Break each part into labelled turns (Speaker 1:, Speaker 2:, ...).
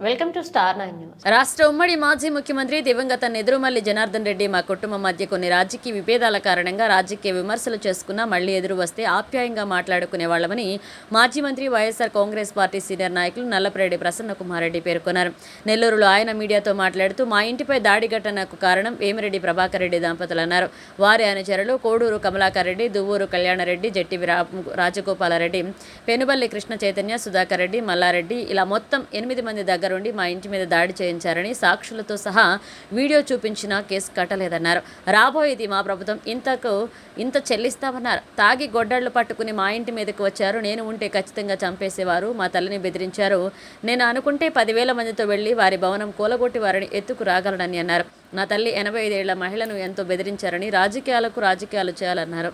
Speaker 1: Welcome to star nine news.
Speaker 2: రాష్ట్ర ఉమ్మడి మాజీ ముఖ్యమంత్రి దివంగత నెదురుమల్లి జనార్దన్ రెడ్డి మా కుటుంబం మధ్య కొన్ని రాజకీయ విభేదాల కారణంగా రాజకీయ విమర్శలు చేసుకున్నా మళ్ళీ ఎదురు వస్తే ఆప్యాయంగా మాట్లాడుకునే వాళ్ళమని మాజీ మంత్రి వైఎస్ఆర్ కాంగ్రెస్ పార్టీ సీనియర్ నాయకులు నల్లపరెడ్డి ప్రసన్న కుమార్ రెడ్డి పేర్కొన్నారు. నెల్లూరులో ఆయన మీడియాతో మాట్లాడుతూ మా ఇంటిపై దాడి ఘటనకు కారణం వేమిరెడ్డి ప్రభాకర్ రెడ్డి దంపతులు అన్నారు. వారి అనుచరులు కోడూరు కమలాకర్ రెడ్డి దువ్వూరు కళ్యాణరెడ్డి జట్టి రా- రాజగోపాలరెడ్డి పెనుబల్లి కృష్ణ చైతన్య సుధాకర్ రెడ్డి మల్లారెడ్డి ఇలా మొత్తం ఎనిమిది మంది దగ్గర ఉండి మా ఇంటి మీద దాడి చేయించారని సాక్షులతో సహా వీడియో చూపించినా కేసు కట్టలేదన్నారు. రాబోయేది మా ప్రభుత్వం ఇంతకు ఇంత చెల్లిస్తామన్నారు. తాగి గొడ్డళ్ళు పట్టుకుని మా ఇంటి మీదకి వచ్చారు. నేను ఉంటే ఖచ్చితంగా చంపేసేవారు. మా తల్లిని బెదిరించారు. నేను అనుకుంటే పదివేల మందితో వెళ్ళి వారి భవనం కూలగొట్టి వారిని ఎత్తుకు రాగలనని అన్నారు. నా తల్లి ఎనభై ఐదేళ్ళ మహిళను ఎంతో బెదిరించారని రాజకీయాలకు రాజకీయాలు చేయాలన్నారు.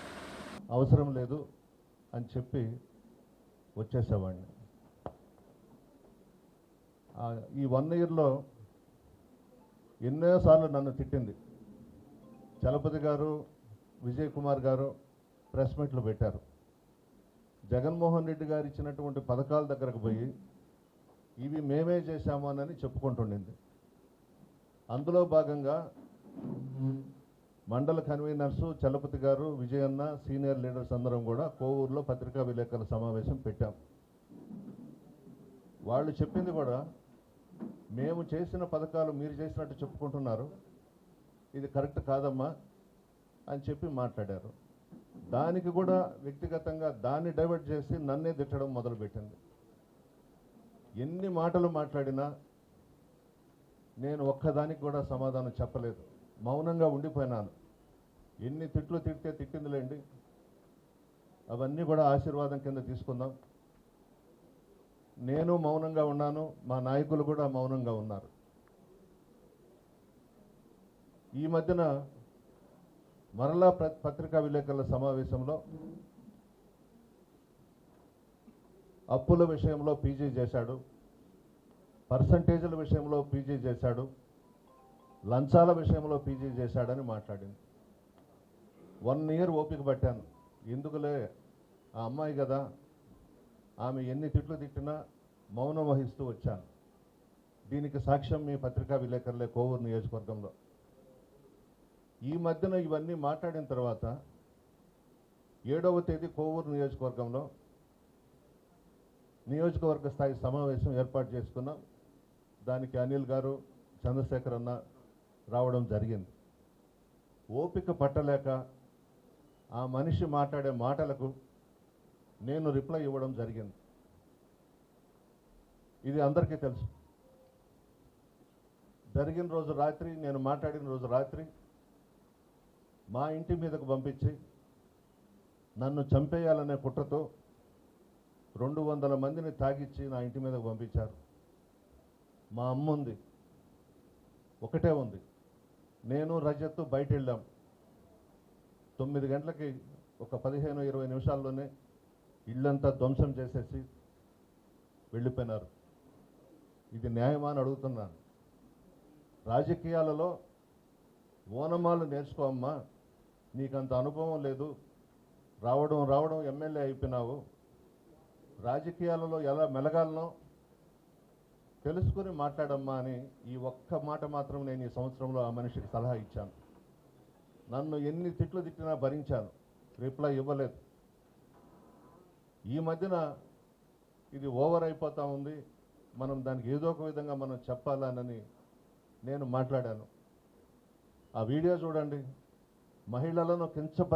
Speaker 3: అవసరం లేదు అని చెప్పి వచ్చేసేవాడిని. ఈ వన్ ఇయర్లో ఎన్నోసార్లు నన్ను తిట్టింది. చలపతి గారు విజయ్ కుమార్ గారు ప్రెస్ మీట్లు పెట్టారు. జగన్మోహన్ రెడ్డి గారు ఇచ్చినటువంటి పథకాల దగ్గరకు పోయి ఇవి మేమే చేశాము అని చెప్పుకుంటుండింది. అందులో భాగంగా మండల కన్వీనర్స్ చలపతి గారు విజయన్న సీనియర్ లీడర్స్ అందరం కూడా కోవూరులో పత్రికా విలేకరుల సమావేశం పెట్టాం. వాళ్ళు చెప్పింది కూడా మేము చేసిన పథకాలు మీరు చేసినట్టు చెప్పుకుంటున్నారు. ఇది కరెక్ట్ కాదమ్మా అని చెప్పి మాట్లాడారు. దానికి కూడా వ్యక్తిగతంగా దాన్ని డైవర్ట్ చేసి నన్నే తిట్టడం మొదలుపెట్టింది. ఎన్ని మాటలు మాట్లాడినా నేను ఒక్కదానికి కూడా సమాధానం చెప్పలేదు. మౌనంగా ఉండిపోయినాను. ఎన్ని తిట్లు తిడితే తిట్టిందిలేండి. అవన్నీ కూడా ఆశీర్వాదం కింద తీసుకుందాం. నేను మౌనంగా ఉన్నాను మా నాయకులు కూడా మౌనంగా ఉన్నారు. ఈ మధ్యన మరలా పత్రికా విలేకరుల సమావేశంలో అప్పుల విషయంలో పీజీ చేశాడు పర్సంటేజీల విషయంలో పీజీ చేశాడు లంచాల విషయంలో పీజీ చేశాడని మాట్లాడింది. వన్ ఇయర్ ఓపిక పట్టాను. ఎందుకులే? ఆ అమ్మాయి కదా. ఆమె ఎన్ని తిట్లు తిట్టినా మౌనం వహిస్తూ వచ్చాను. దీనికి సాక్ష్యం మీ పత్రికా విలేకరులే కోవూరు నియోజకవర్గంలో. ఈ మధ్యన ఇవన్నీ మాట్లాడిన తర్వాత ఏడవ తేదీ కోవూరు నియోజకవర్గంలో నియోజకవర్గ స్థాయి సమావేశం ఏర్పాటు చేసుకున్నాం. దానికి అనిల్ గారు చంద్రశేఖర్ అన్న రావడం జరిగింది. ఓపిక పట్టలేక ఆ మనిషి మాట్లాడే మాటలకు నేను రిప్లై ఇవ్వడం జరిగింది. ఇది అందరికీ తెలుసు. జరిగిన రోజు రాత్రి నేను మాట్లాడిన రోజు రాత్రి మా ఇంటి మీదకు పంపించి నన్ను చంపేయాలనే కుట్రతో రెండు వందల మందిని తాగిచ్చి నా ఇంటి మీదకు పంపించారు. మా అమ్మ ఉంది. ఒకటే ఉంది. నేను రజత్ బయట వెళ్ళాం తొమ్మిది గంటలకి ఒక పదిహేను ఇరవై నిమిషాల్లోనే ఇల్లంతా ధ్వంసం చేసేసి వెళ్ళిపోయినారు. ఇది న్యాయమా అని అడుగుతున్నాను. రాజకీయాలలో ఓనమాలు నేర్చుకోమ్మా. నీకంత అనుభవం లేదు. రావడం రావడం ఎమ్మెల్యే అయిపోయినావు. రాజకీయాలలో ఎలా మెలగాలనో తెలుసుకుని మాట్లాడమ్మా అని ఈ ఒక్క మాట మాత్రం నేను ఈ సంవత్సరంలో ఆ మనిషికి సలహా ఇచ్చాను. నన్ను ఎన్ని తిట్లు తిట్టినా భరించాను. రిప్లై ఇవ్వలేదు. ఈ మధ్యన ఇది ఓవర్ అయిపోతూ ఉంది. మనం దానికి ఏదో ఒక విధంగా మనం చెప్పాలనని నేను మాట్లాడాను. ఆ వీడియో చూడండి. మహిళలను కించ